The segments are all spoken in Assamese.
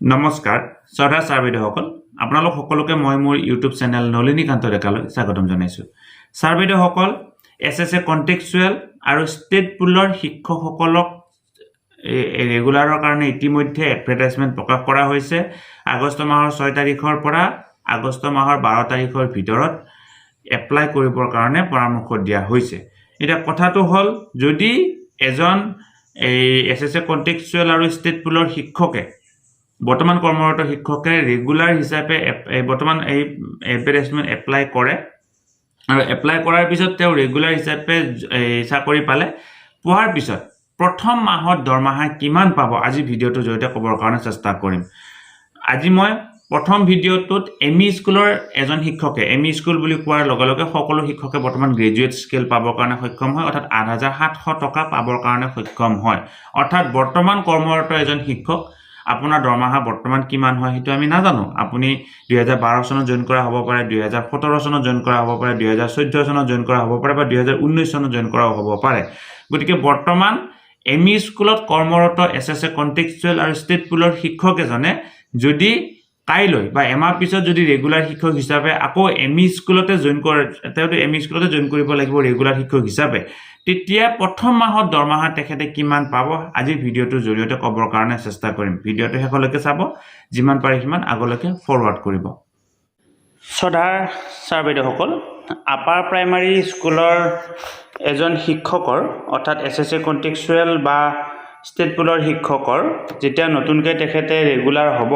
নমস্কাৰ শ্ৰদ্ধা ছাৰ বাইদেউসকল আপোনালোক সকলোকে মই মোৰ ইউটিউব চেনেল নলিনীকান্ত ডেকালৈ স্বাগতম জনাইছোঁ। ছাৰ বাইদেউসকল এছ এছ এ কণ্টেক্সুৱেল আৰু ষ্টেট পুলৰ শিক্ষকসকলক ৰেগুলাৰৰ কাৰণে ইতিমধ্যে এডভাৰটাইজমেণ্ট প্ৰকাশ কৰা হৈছে। আগষ্ট মাহৰ ছয় তাৰিখৰ পৰা আগষ্ট মাহৰ বাৰ তাৰিখৰ ভিতৰত এপ্লাই কৰিবৰ কাৰণে পৰামৰ্শ দিয়া হৈছে। এতিয়া কথাটো হ'ল যদি এজন এই এছ এছ এ কণ্টেক্সুৱেল আৰু ষ্টেট পুলৰ শিক্ষকে বৰ্তমান কৰ্মৰত শিক্ষকে ৰেগুলাৰ হিচাপে বৰ্তমান এই এডভাৰটাইজমেণ্ট এপ্লাই কৰে। আৰু এপ্লাই কৰাৰ পিছত তেওঁ ৰেগুলাৰ হিচাপে চাকৰি পালে। পোৱাৰ পিছত প্ৰথম মাহত দৰমহা কিমান পাব আজি ভিডিঅ'টোৰ জৰিয়তে ক'বৰ কাৰণে চেষ্টা কৰিম। আজি মই প্ৰথম ভিডিঅ'টোত এম ই স্কুলৰ এজন শিক্ষকে এম ই স্কুল বুলি কোৱাৰ লগে লগে সকলো শিক্ষকে বৰ্তমান গ্ৰেজুৱেট স্কেল পাবৰ কাৰণে সক্ষম হয় অৰ্থাৎ আঠ হাজাৰ সাতশ টকা পাবৰ কাৰণে সক্ষম হয়। অৰ্থাৎ বৰ্তমান কৰ্মৰত এজন শিক্ষক আপোনাৰ দৰমহা বৰ্তমান কিমান হয় সেইটো আমি নাজানো। আপুনি দুহেজাৰ বাৰ চনত জইন কৰা হ'ব পাৰে, দুহেজাৰ সোতৰ চনত জইন কৰা হ'ব পাৰে, দুহেজাৰ চৈধ্য চনত জইন কৰা হ'ব পাৰে বা দুহেজাৰ ঊনৈছ চনত জইন কৰা হ'ব পাৰে। গতিকে বৰ্তমান এম ই স্কুলত কৰ্মৰত এছ এছ এ কণ্টেক্সুৱেল আৰু ষ্টেট পুলৰ শিক্ষক এজনে যদি কাইলৈ বা এমাহ পিছত যদি ৰেগুলাৰ শিক্ষক হিচাপে আকৌ এম ই স্কুলতে জইন কৰে তেওঁতো এম ই স্কুলতে জইন কৰিব লাগিব ৰেগুলাৰ শিক্ষক হিচাপে তেতিয়া প্ৰথম মাহত দৰমহা তেখেতে কিমান পাব আজিৰ ভিডিঅ'টোৰ জৰিয়তে ক'বৰ কাৰণে চেষ্টা কৰিম। ভিডিঅ'টো শেষলৈকে চাব যিমান পাৰে সিমান আগলৈকে ফৰৱাৰ্ড কৰিব। শ্ৰদ্ধাৰ ছাৰ বাইদেউসকল আপাৰ প্ৰাইমাৰী স্কুলৰ এজন শিক্ষকৰ অৰ্থাৎ এছ এছ এ কণ্টেক্সুৱেল বা ষ্টেট পুলৰ শিক্ষকৰ যেতিয়া নতুনকৈ তেখেতে ৰেগুলাৰ হ'ব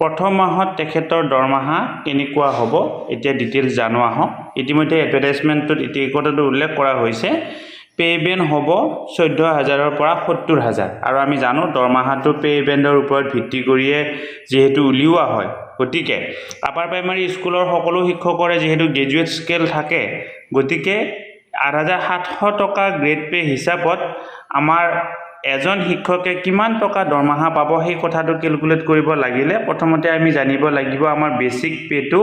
প্ৰথম মাহত তেখেতৰ দৰমহা কেনেকুৱা হ'ব এতিয়া ডিটেইলছ জানো আহক। ইতিমধ্যে এডভাৰটাইজমেণ্টটোত এই কথাটো উল্লেখ কৰা হৈছে পে' বেণ্ড হ'ব চৈধ্য হাজাৰৰ পৰা সত্তৰ হাজাৰ। আৰু আমি জানো দৰমহাটো পে' বেণ্ডৰ ওপৰত ভিত্তি কৰিয়ে যিহেতু উলিওৱা হয়। গতিকে আপাৰ প্ৰাইমাৰী স্কুলৰ সকলো শিক্ষকৰে যিহেতু গ্ৰেজুৱেট স্কেল থাকে গতিকে আঠ হাজাৰ সাতশ টকা গ্ৰেড পে' হিচাপত আমাৰ এজন শিক্ষকে কিমান টকা দৰমহা পাব সেই কথাটো কেলকুলেট কৰিব লাগিলে প্ৰথমতে আমি জানিব লাগিব আমাৰ বেচিক পে'টো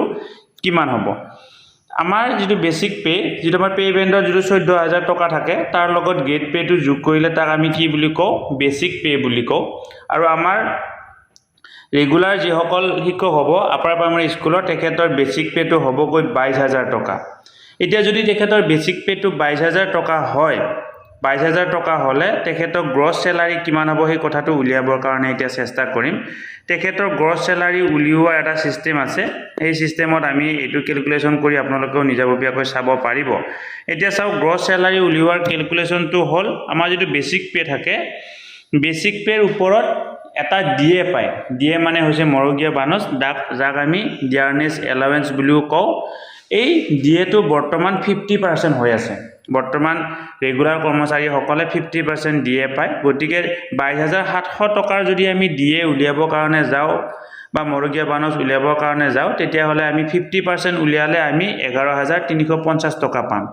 কিমান হ'ব। আমাৰ যিটো বেচিক পে' যিটো আমাৰ পে' বেণ্ডৰ যিটো চৈধ্য হাজাৰ টকা থাকে তাৰ লগত গ্ৰেড পে'টো যোগ কৰিলে তাক আমি কি বুলি কওঁ? বেচিক পে' বুলি কওঁ। আৰু আমাৰ ৰেগুলাৰ যিসকল শিক্ষক হ'ব আপাৰ প্ৰাইমাৰী স্কুলৰ তেখেতৰ বেচিক পে'টো হ'বগৈ বাইছ হাজাৰ টকা। এতিয়া যদি তেখেতৰ বেচিক পে'টো বাইছ হাজাৰ টকা হয় বাইছ হাজাৰ টকা হ'লে তেখেতৰ গ্ৰছ চেলাৰী কিমান হ'ব সেই কথাটো উলিয়াবৰ কাৰণে এতিয়া চেষ্টা কৰিম। তেখেতৰ গ্ৰছ চেলাৰী উলিওৱাৰ এটা ছিষ্টেম আছে। সেই ছিষ্টেমত আমি এইটো কেলকুলেশ্যন কৰি আপোনালোকেও নিজাববীয়াকৈ চাব পাৰিব। এতিয়া চাওক গ্ৰছ চেলাৰী উলিওৱাৰ কেলকুলেশ্যনটো হ'ল আমাৰ যিটো বেচিক পে' থাকে বেচিক পে'ৰ ওপৰত এটা ডি এ পায়। ডি এ মানে হৈছে মৰগীয়া বানচ যাক যাক আমি ডিয়াৰনেছ এলাৱেঞ্চ বুলিও কওঁ। এই ডি এটো বৰ্তমান ফিফটি পাৰ্চেণ্ট হৈ আছে। বৰ্তমান ৰেগুলাৰ কৰ্মচাৰীসকলে ফিফটি পাৰ্চেণ্ট ডি এ পায়। গতিকে বাইছ হাজাৰ সাতশ টকাৰ যদি আমি ডি এ উলিয়াবৰ কাৰণে যাওঁ বা মৰগীয়া বানচ উলিয়াবৰ কাৰণে যাওঁ তেতিয়াহ'লে আমি ফিফটি পাৰ্চেণ্ট উলিয়ালে আমি এঘাৰ হাজাৰ তিনিশ পঞ্চাছ টকা পাম।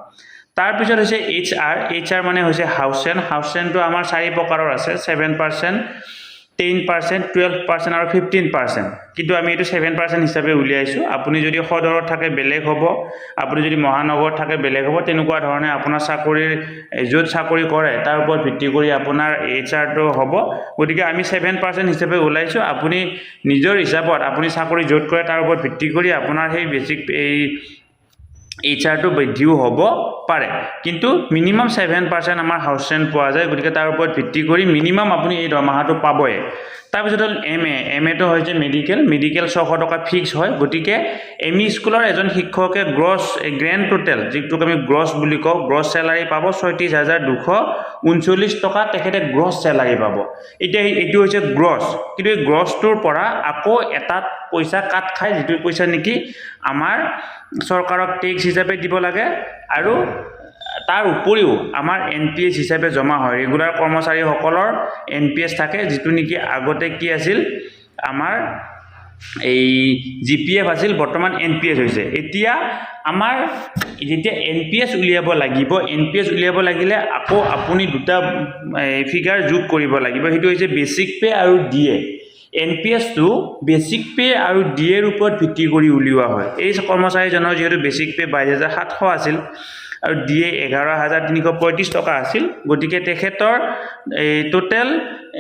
তাৰপিছত হৈছে এইচ আৰ এইচ আৰ মানে হৈছে হাউচ ৰেণ্ট। হাউচ ৰেণ্টটো আমাৰ চাৰি প্ৰকাৰৰ আছে। Seven percent ten percent twelve percent আৰু ফিফটিন পাৰ্চেণ্ট কিন্তু আমি এইটো ছেভেন পাৰ্চেণ্ট হিচাপে উলিয়াইছোঁ। আপুনি যদি সদৰত থাকে, বেলেগ হ'ব। আপুনি যদি মহানগৰত থাকে, বেলেগ হ'ব। তেনেকুৱা ধৰণে আপোনাৰ চাকৰিৰ, য'ত চাকৰি কৰে, তাৰ ওপৰত ভিত্তি কৰি আপোনাৰ এইচ আৰটো হ'ব। গতিকে আমি ছেভেন পাৰ্চেণ্ট হিচাপে ওলাইছোঁ আপুনি নিজৰ হিচাপত, আপুনি চাকৰি য'ত কৰে, তাৰ ওপৰত ভিত্তি কৰি আপোনাৰ সেই বেচিক এই এইচ আৰটো বৃদ্ধিও হ'ব পাৰে। কিন্তু মিনিমাম ছেভেন পাৰ্চেণ্ট আমাৰ হাউচ ৰেণ্ট পোৱা যায়, গতিকে তাৰ ওপৰত ভিত্তি কৰি মিনিমাম আপুনি এই দৰমহাটো পাবই তাৰপিছত হ'ল এম এ এম এটো হৈছে মেডিকেল মেডিকেল ছশ টকা ফিক্স হয়। গতিকে এম ই স্কুলৰ এজন শিক্ষকে গ্ৰছ গ্ৰেণ্ড টোটেল যিটোক আমি গ্ৰছ বুলি কওঁ গ্ৰছ চেলাৰী পাব ছয়ত্ৰিছ হাজাৰ দুশ ঊনচল্লিছ টকা তেখেতে গ্ৰছ চেলাৰী পাব। এতিয়া এই- এইটো হৈছে গ্ৰছ কিন্তু এই গ্ৰছটোৰ পৰা আকৌ এটা পইচা কাট খায় যিটো পইচা নেকি আমাৰ চৰকাৰক টেক্স হিচাপে দিব লাগে আৰু তাৰ উপৰিও আমাৰ এন পি এছ হিচাপে জমা হয়। ৰেগুলাৰ কৰ্মচাৰীসকলৰ এন পি এছ থাকে যিটো নেকি আগতে কি আছিল? আমাৰ এই জি পি এফ আছিল বৰ্তমান এন পি এছ হৈছে। এতিয়া আমাৰ যেতিয়া এন পি এছ উলিয়াব লাগিব এন পি এছ উলিয়াব লাগিলে আকৌ আপুনি দুটা ফিগাৰ যোগ কৰিব লাগিব। সেইটো হৈছে বেচিক পে' আৰু ডি এ এন পি এছটো বেচিক পে' আৰু ডি এৰ ওপৰত ভিত্তি কৰি উলিওৱা হয়। এই কৰ্মচাৰীজনৰ যিহেতু বেচিক পে' বাইছ হাজাৰ সাতশ আছিল আৰু ডি এ এঘাৰ হাজাৰ তিনিশ পঁয়ত্ৰিছ টকা আছিল। গতিকে তেখেতৰ এই টোটেল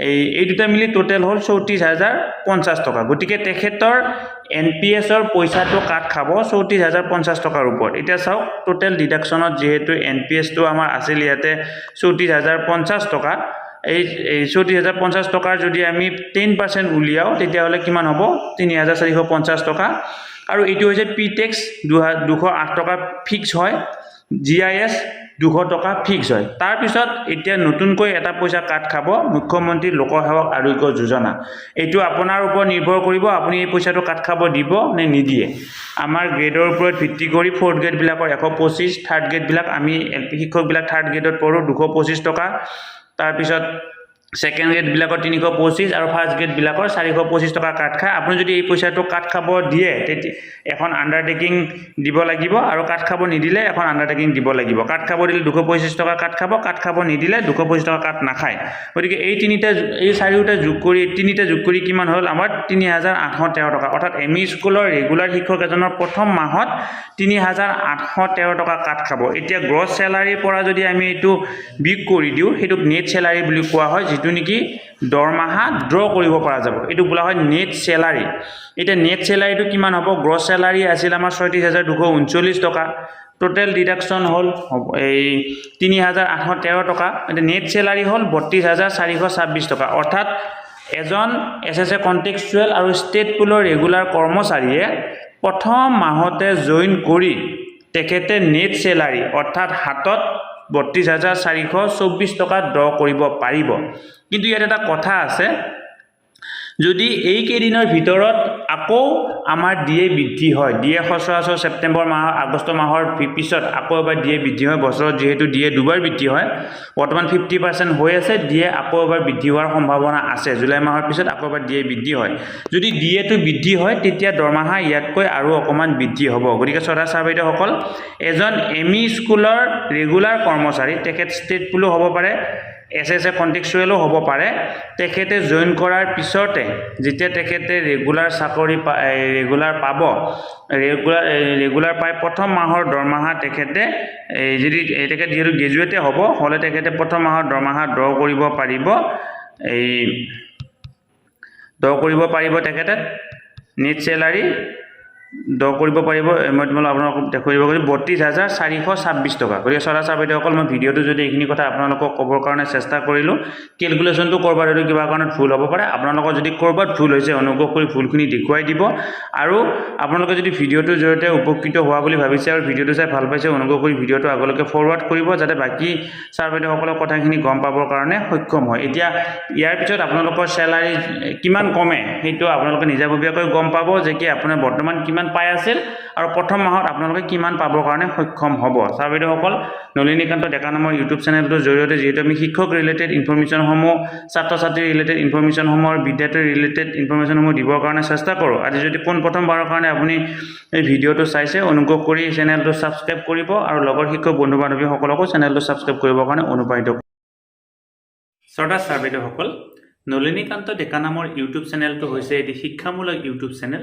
এই এই দুটা মিলি টোটেল হ'ল চৌত্ৰিছ হাজাৰ পঞ্চাছ টকা। গতিকে তেখেতৰ এন পি এছৰ পইচাটো কাট খাব? চৌত্ৰিছ হাজাৰ পঞ্চাছ টকাৰ ওপৰত। এতিয়া চাওক টোটেল ডিডাকশ্যনত যিহেতু এন পি এছটো আমাৰ আছিল, ইয়াতে চৌত্ৰিছ হাজাৰ পঞ্চাছ টকা। এই এই চৌত্ৰিছ হাজাৰ পঞ্চাছ টকাৰ যদি আমি টেন পাৰ্চেণ্ট উলিয়াওঁ, তেতিয়াহ'লে কিমান হ'ব? তিনি হাজাৰ চাৰিশ পঞ্চাছ টকা। আৰু এইটো হৈছে পি টেক্স দুশ আঠ টকা ফিক্স হয়। জি আই এছ দুশ টকা ফিক্স হয়। তাৰপিছত এতিয়া নতুনকৈ এটা পইচা কাট খাব মুখ্যমন্ত্ৰী লোকসেৱক আৰোগ্য যোজনা। এইটো আপোনাৰ ওপৰত নিৰ্ভৰ কৰিব আপুনি এই পইচাটো কাট খাব দিব নে নিদিয়ে। আমাৰ গ্ৰেডৰ ওপৰত ভিত্তি কৰি ফ'ৰ্থ গ্ৰেডবিলাকৰ এশ পঁচিছ থাৰ্ড গ্ৰেডবিলাক আমি এল পি শিক্ষকবিলাক থাৰ্ড গ্ৰেডত পঢ়োঁ দুশ পঁচিছ টকা। তাৰপিছত ছেকেণ্ড গ্ৰেডবিলাকৰ তিনিশ পঁচিছ আৰু ফাৰ্ষ্ট গ্ৰেডবিলাকৰ চাৰিশ পঁচিছ টকা কাট খায়। আপুনি যদি এই পইচাটো কাট খাব দিয়ে তেতিয়া এখন আণ্ডাৰটেকিং দিব লাগিব আৰু কাট খাব নিদিলে এখন আণ্ডাৰটেকিং দিব লাগিব। কাট খাব দিলে দুশ পঁচিছ টকা কাট খাব কাট খাব নিদিলে দুশ পঁচিছ টকা কাট নাখায়। গতিকে এই তিনিটা এই চাৰিওটা যোগ কৰি, তিনিটা যোগ কৰি কিমান হ'ল? আমাৰ তিনি হাজাৰ আঠশ তেৰ টকা। অৰ্থাৎ এম ই স্কুলৰ ৰেগুলাৰ শিক্ষক এজনৰ প্ৰথম মাহত তিনি হাজাৰ আঠশ তেৰ টকা কাট খাব। এতিয়া গ্ৰছ চেলাৰীৰ পৰা যদি আমি এইটো বিগ কৰি দিওঁ, সেইটোক নেট চেলাৰী বুলি কোৱা হয় নেকি? দৰমহা ড্ৰ কৰিব পৰা যাব। এইটো বোলা হয় নেট চেলাৰী এতিয়া নেট চেলাৰীটো কিমান হ'ব? গ্ৰছ চেলাৰী আছিল আমাৰ ছয়ত্ৰিছ হাজাৰ দুশ ঊনচল্লিছ টকা। টোটেল ডিডাকশ্যন হ'ল এই তিনি হাজাৰ আঠশ তেৰ টকা। এতিয়া নেট চেলাৰী হ'ল বত্ৰিছ হাজাৰ চাৰিশ ছাব্বিছ টকা। অৰ্থাৎ এজন এছ এছ এ কণ্টেক্সচুৱেল আৰু ষ্টেট পুলৰ ৰেগুলাৰ কৰ্মচাৰীয়ে প্ৰথম মাহতে জইন কৰি তেখেতে নেট চেলাৰী অৰ্থাৎ হাতত বত্ৰিছ হাজাৰ চাৰিশ চৌব্বিছ টকা ড্ৰ কৰিব পাৰিব। কিন্তু ইয়াত এটা কথা আছে যদি এইকেইদিনৰ ভিতৰত আকৌ আমাৰ ডি এ বৃদ্ধি হয় ডি এ সচৰাচৰ ছেপ্টেম্বৰ মাহৰ আগষ্ট মাহৰ পিছত আকৌ এবাৰ ডি এ বৃদ্ধি হয় বছৰত যিহেতু ডি এ দুবাৰ বৃদ্ধি হয় বৰ্তমান ফিফটি পাৰ্চেণ্ট হৈ আছে ডি এ আকৌ এবাৰ বৃদ্ধি হোৱাৰ সম্ভাৱনা আছে। জুলাই মাহৰ পিছত আকৌ এবাৰ ডি এ বৃদ্ধি হয়। যদি ডি এটো বৃদ্ধি হয় তেতিয়া দৰমহা ইয়াতকৈ আৰু অকণমান বৃদ্ধি হ'ব। গতিকে শ্ৰদ্ধা ছাৰ বাইদেউসকল এজন এম ই স্কুলৰ ৰেগুলাৰ কৰ্মচাৰী তেখেত ষ্টেট পুলো হ'ব পাৰে এছ এছ এ কণ্টেক্সুৱেলো হ'ব পাৰে। তেখেতে জইন কৰাৰ পিছতে যেতিয়া তেখেতে ৰেগুলাৰ চাকৰি ৰেগুলাৰ পাব ৰেগুলাৰ ৰেগুলাৰ পাই প্ৰথম মাহৰ দৰমহা তেখেতে যদি তেখেত যিহেতু গ্ৰেজুৱেটে হ'ব হ'লে তেখেতে প্ৰথম মাহৰ দৰমহা ড্ৰ কৰিব পাৰিব। এই ড্ৰ কৰিব পাৰিব তেখেতে নেট চেলাৰী ড্ৰ কৰিব পাৰিব মই তোমালোক আপোনালোকক দেখুৱাই দিব পাৰিম বত্ৰিছ হাজাৰ চাৰিশ ছাব্বিছ টকা। গতিকে চৰা চাবিদেউসকল মই ভিডিঅ'টো যদি এইখিনি কথা আপোনালোকক ক'বৰ কাৰণে চেষ্টা কৰিলোঁ কেলকুলেশ্যনটো ক'ৰবাত হয়তো কিবা কাৰণত ভুল হ'ব পাৰে আপোনালোকৰ যদি ক'ৰবাত ভুল হৈছে অনুগ্ৰহ কৰি ভুলখিনি দেখুৱাই দিব। আৰু আপোনালোকে যদি ভিডিঅ'টোৰ জৰিয়তে উপকৃত হোৱা বুলি ভাবিছে আৰু ভিডিঅ'টো চাই ভাল পাইছে অনুগ্ৰহ কৰি ভিডিঅ'টো আগলৈকে ফৰৱাৰ্ড কৰিব যাতে বাকী ছাৰ বাইদেউসকলৰ কথাখিনি গম পাবৰ কাৰণে সক্ষম হয়। এতিয়া ইয়াৰ পিছত আপোনালোকৰ চেলাৰী কিমান কমে সেইটো আপোনালোকে নিজাববীয়াকৈ গম পাব যে কি আপোনাৰ বৰ্তমান কিমান পাই আছিল আৰু প্ৰথম মাহত আপোনালোকে কিমান পাবৰ কাৰণে সক্ষম হ'ব। ছাৰ বাইদেউসকল নলিনীকান্ত ডেকা নামৰ ইউটিউব চেনেলটোৰ জৰিয়তে যিহেতু আমি শিক্ষক ৰিলেটেড ইনফৰ্মেশ্যনসমূহ ছাত্ৰ ছাত্ৰী ৰিলেটেড ইনফৰ্মেশ্যনসমূহ আৰু বিদ্যাৰ্থী ৰিলেটেড ইনফৰ্মেশ্যনসমূহ দিবৰ কাৰণে চেষ্টা কৰোঁ। আজি যদি পোনপ্ৰথমবাৰৰ কাৰণে আপুনি এই ভিডিঅ'টো চাইছে অনুগ্ৰহ কৰি চেনেলটো ছাবস্ক্ৰাইব কৰিব আৰু লগৰ শিক্ষক বন্ধু বান্ধৱীসকলকো চেনেলটো ছাবস্ক্ৰাইব কৰিবৰ কাৰণে অনুপ্ৰাণিত কৰিব। শ্ৰদ্ধা ছাৰ বাইদেউসকল নলিনীকান্ত ডেকা নামৰ ইউটিউব চেনেলটো হৈছে এটি শিক্ষামূলক ইউটিউব চেনেল